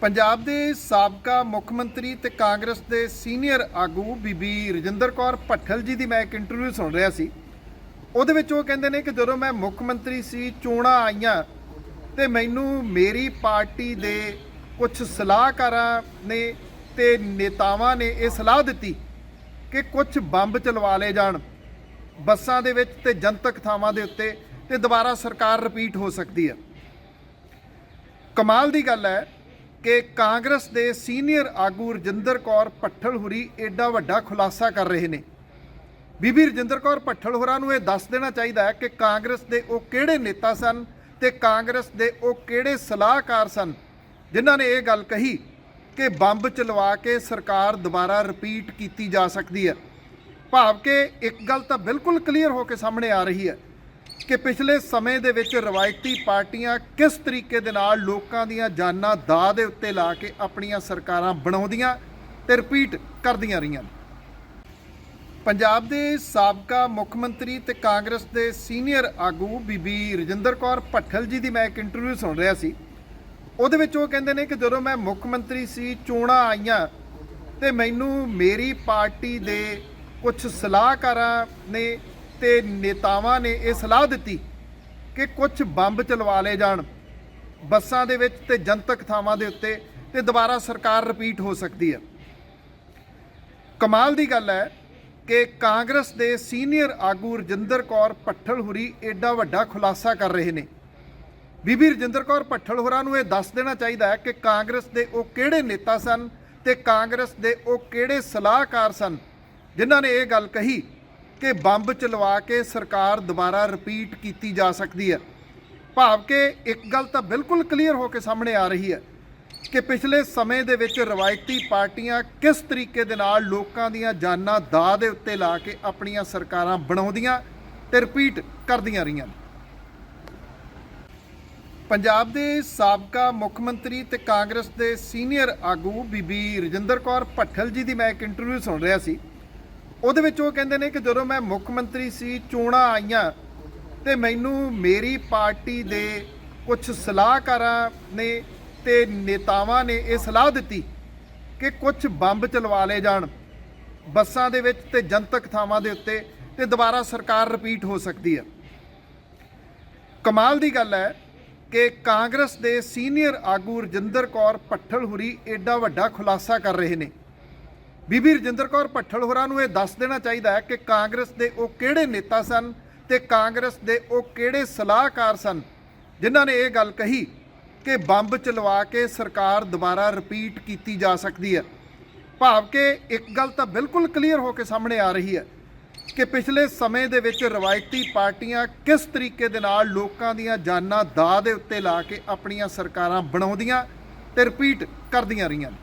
ਪੰਜਾਬ ਦੇ ਸਾਬਕਾ ਮੁੱਖ ਮੰਤਰੀ ਤੇ ਕਾਂਗਰਸ ਦੇ ਸੀਨੀਅਰ ਆਗੂ ਬੀਬੀ ਰਜਿੰਦਰ ਕੌਰ ਭੱਠਲ ਜੀ ਦੀ ਮੈਂ ਇੱਕ ਇੰਟਰਵਿਊ ਸੁਣ ਰਿਹਾ ਸੀ। ਉਹਦੇ ਵਿੱਚ ਉਹ ਕਹਿੰਦੇ ਨੇ ਕਿ ਜਦੋਂ ਮੈਂ ਮੁੱਖ ਮੰਤਰੀ ਸੀ, ਚੋਣਾਂ ਆਈਆਂ ਤੇ ਮੈਨੂੰ ਮੇਰੀ ਪਾਰਟੀ ਦੇ ਕੁਝ ਸਲਾਹਕਾਰਾਂ ਨੇ ਤੇ ਨੇਤਾਵਾਂ ਨੇ ਇਹ ਸਲਾਹ ਦਿੱਤੀ ਕਿ ਕੁਝ ਬੰਬ ਚਲਵਾ ਲਏ ਜਾਣ, ਬੱਸਾਂ ਦੇ ਵਿੱਚ ਤੇ ਜਨਤਕ ਥਾਵਾਂ ਦੇ ਉੱਤੇ ਤੇ ਦੁਬਾਰਾ ਸਰਕਾਰ ਰਿਪੀਟ ਹੋ ਸਕਦੀ ਹੈ। ਕਮਾਲ ਦੀ ਗੱਲ ਹੈ ਕਿ ਕਾਂਗਰਸ ਦੇ ਸੀਨੀਅਰ ਆਗੂ ਰਜਿੰਦਰ ਕੌਰ ਭੱਠਲ ਹੁਰੀ ਐਡਾ ਵੱਡਾ ਖੁਲਾਸਾ ਕਰ ਰਹੇ ਨੇ। ਬੀਬੀ ਰਜਿੰਦਰ ਕੌਰ ਭੱਠਲ ਹੋਰਾਂ ਨੂੰ ਇਹ ਦੱਸ ਦੇਣਾ ਚਾਹੀਦਾ ਹੈ ਕਿ ਕਾਂਗਰਸ ਦੇ ਉਹ ਕਿਹੜੇ ਨੇਤਾ ਸਨ ਤੇ ਕਾਂਗਰਸ ਦੇ ਉਹ ਕਿਹੜੇ ਸਲਾਹਕਾਰ ਸਨ, ਜਿਨ੍ਹਾਂ ਨੇ ਇਹ ਗੱਲ ਕਹੀ ਕਿ ਬੰਬ ਚਲਵਾ ਕੇ ਸਰਕਾਰ ਦੁਬਾਰਾ ਰਿਪੀਟ ਕੀਤੀ ਜਾ ਸਕਦੀ ਹੈ। ਭਾਵ ਕਿ ਇੱਕ ਗੱਲ ਤਾਂ ਬਿਲਕੁਲ ਕਲੀਅਰ ਹੋ ਕੇ ਸਾਹਮਣੇ ਆ ਰਹੀ ਹੈ ਕਿ ਪਿਛਲੇ ਸਮੇਂ ਦੇ ਵਿੱਚ ਰਵਾਇਤੀ ਪਾਰਟੀਆਂ ਕਿਸ ਤਰੀਕੇ ਦੇ ਨਾਲ ਲੋਕਾਂ ਦੀਆਂ ਜਾਨਾਂ ਦਾ ਦੇ ਉੱਤੇ ਲਾ ਕੇ ਆਪਣੀਆਂ ਸਰਕਾਰਾਂ ਬਣਾਉਂਦੀਆਂ ਤੇ ਰਿਪੀਟ ਕਰਦੀਆਂ ਰਹੀਆਂ ਪੰਜਾਬ ਦੇ ਸਾਬਕਾ ਮੁੱਖ ਮੰਤਰੀ ਤੇ ਕਾਂਗਰਸ ਦੇ ਸੀਨੀਅਰ ਆਗੂ ਬੀਬੀ ਰਜਿੰਦਰ ਕੌਰ ਭੱਠਲ ਜੀ ਦੀ ਮੈਂ ਇੱਕ ਇੰਟਰਵਿਊ ਸੁਣ ਰਿਹਾ ਸੀ। ਉਹਦੇ ਵਿੱਚ ਉਹ ਕਹਿੰਦੇ ਨੇ ਕਿ ਜਦੋਂ ਮੈਂ ਮੁੱਖ ਮੰਤਰੀ ਸੀ, ਚੋਣਾਂ ਆਈਆਂ ਤੇ ਮੈਨੂੰ ਮੇਰੀ ਪਾਰਟੀ ਦੇ ਕੁਝ ਸਲਾਹਕਾਰਾਂ ਨੇ ਤੇ ਨੇਤਾਵਾਂ ਨੇ ਇਹ ਸਲਾਹ ਦਿੱਤੀ ਕਿ ਕੁਝ ਬੰਬ ਚਲਵਾ ਲਏ ਜਾਣ, ਬੱਸਾਂ ਦੇ ਵਿੱਚ ਤੇ ਜਨਤਕ ਥਾਵਾਂ ਦੇ ਉੱਤੇ ਤੇ ਦੁਬਾਰਾ ਸਰਕਾਰ ਰਿਪੀਟ ਹੋ ਸਕਦੀ ਹੈ। ਕਮਾਲ ਦੀ ਗੱਲ ਹੈ ਕਿ ਕਾਂਗਰਸ ਦੇ ਸੀਨੀਅਰ ਆਗੂ ਰਜਿੰਦਰ ਕੌਰ ਭੱਠਲ ਹੁਰੀ ਐਡਾ ਵੱਡਾ ਖੁਲਾਸਾ ਕਰ ਰਹੇ ਨੇ। ਬੀਬੀ ਰਜਿੰਦਰ ਕੌਰ ਭੱਠਲ ਹੋਰਾਂ ਨੂੰ ਇਹ ਦੱਸ ਦੇਣਾ ਚਾਹੀਦਾ ਹੈ ਕਿ ਕਾਂਗਰਸ ਦੇ ਉਹ ਕਿਹੜੇ ਨੇਤਾ ਸਨ ਤੇ ਕਾਂਗਰਸ ਦੇ ਉਹ ਕਿਹੜੇ ਸਲਾਹਕਾਰ ਸਨ, ਜਿਨ੍ਹਾਂ ਨੇ ਇਹ ਗੱਲ ਕਹੀ ਕਿ ਬੰਬ ਚਲਵਾ ਕੇ ਸਰਕਾਰ ਦੁਬਾਰਾ ਰਿਪੀਟ ਕੀਤੀ ਜਾ ਸਕਦੀ ਹੈ। ਭਾਵ ਕਿ ਇੱਕ ਗੱਲ ਤਾਂ ਬਿਲਕੁਲ ਕਲੀਅਰ ਹੋ ਕੇ ਸਾਹਮਣੇ ਆ ਰਹੀ ਹੈ ਕਿ ਪਿਛਲੇ ਸਮੇਂ ਦੇ ਵਿੱਚ ਰਵਾਇਤੀ ਪਾਰਟੀਆਂ ਕਿਸ ਤਰੀਕੇ ਦੇ ਨਾਲ ਲੋਕਾਂ ਦੀਆਂ ਜਾਨਾਂ ਦਾ ਦੇ ਉੱਤੇ ਲਾ ਕੇ ਆਪਣੀਆਂ ਸਰਕਾਰਾਂ ਬਣਾਉਂਦੀਆਂ ਤੇ ਰਿਪੀਟ ਕਰਦੀਆਂ ਰਹੀਆਂ ਪੰਜਾਬ ਦੇ ਸਾਬਕਾ ਮੁੱਖ ਮੰਤਰੀ ਤੇ ਕਾਂਗਰਸ ਦੇ ਸੀਨੀਅਰ ਆਗੂ ਬੀਬੀ ਰਜਿੰਦਰ ਕੌਰ ਭੱਠਲ ਜੀ ਦੀ ਮੈਂ ਇੱਕ ਇੰਟਰਵਿਊ ਸੁਣ ਰਿਹਾ ਸੀ। ਉਹਦੇ ਵਿੱਚ ਉਹ ਕਹਿੰਦੇ ਨੇ ਕਿ ਜਦੋਂ ਮੈਂ ਮੁੱਖ ਮੰਤਰੀ ਸੀ, ਚੋਣਾਂ ਆਈਆਂ ਤੇ ਮੈਨੂੰ ਮੇਰੀ ਪਾਰਟੀ ਦੇ ਕੁਝ ਸਲਾਹਕਾਰਾਂ ਨੇ ਤੇ ਨੇਤਾਵਾਂ ਨੇ ਇਹ ਸਲਾਹ ਦਿੱਤੀ ਕਿ ਕੁਝ ਬੰਬ ਚਲਵਾ ਲਏ ਜਾਣ, ਬੱਸਾਂ ਦੇ ਵਿੱਚ ਤੇ ਜਨਤਕ ਥਾਵਾਂ ਦੇ ਉੱਤੇ ਤੇ ਦੁਬਾਰਾ ਸਰਕਾਰ ਰਿਪੀਟ ਹੋ ਸਕਦੀ ਹੈ। ਕਮਾਲ ਦੀ ਗੱਲ ਹੈ ਕਿ ਕਾਂਗਰਸ ਦੇ ਸੀਨੀਅਰ ਆਗੂ ਰਜਿੰਦਰ ਕੌਰ ਭੱਠਲ ਹੁਰੀ ਐਡਾ ਵੱਡਾ ਖੁਲਾਸਾ ਕਰ ਰਹੇ ਨੇ। ਬੀਬੀ ਰਜਿੰਦਰ ਕੌਰ ਭੱਠਲ ਹੋਰਾਂ ਨੂੰ ਇਹ ਦੱਸ ਦੇਣਾ ਚਾਹੀਦਾ ਹੈ ਕਿ ਕਾਂਗਰਸ ਦੇ ਉਹ ਕਿਹੜੇ ਨੇਤਾ ਸਨ ਤੇ ਕਾਂਗਰਸ ਦੇ ਉਹ ਕਿਹੜੇ ਸਲਾਹਕਾਰ ਸਨ, ਜਿਨ੍ਹਾਂ ਨੇ ਇਹ ਗੱਲ ਕਹੀ ਕਿ ਬੰਬ ਚਲਵਾ ਕੇ ਸਰਕਾਰ ਦੁਬਾਰਾ ਰਿਪੀਟ ਕੀਤੀ ਜਾ ਸਕਦੀ ਹੈ। ਭਾਵ ਕਿ ਇੱਕ ਗੱਲ ਤਾਂ ਬਿਲਕੁਲ ਕਲੀਅਰ ਹੋ ਕੇ ਸਾਹਮਣੇ ਆ ਰਹੀ ਹੈ ਕਿ ਪਿਛਲੇ ਸਮੇਂ ਦੇ ਵਿੱਚ ਰਵਾਇਤੀ ਪਾਰਟੀਆਂ ਕਿਸ ਤਰੀਕੇ ਦੇ ਨਾਲ ਲੋਕਾਂ ਦੀਆਂ ਜਾਨਾਂ ਦਾ ਦੇ ਉੱਤੇ ਲਾ ਕੇ ਆਪਣੀਆਂ ਸਰਕਾਰਾਂ ਬਣਾਉਂਦੀਆਂ ਤੇ ਰਿਪੀਟ ਕਰਦੀਆਂ ਰਹੀਆਂ ਨੇ।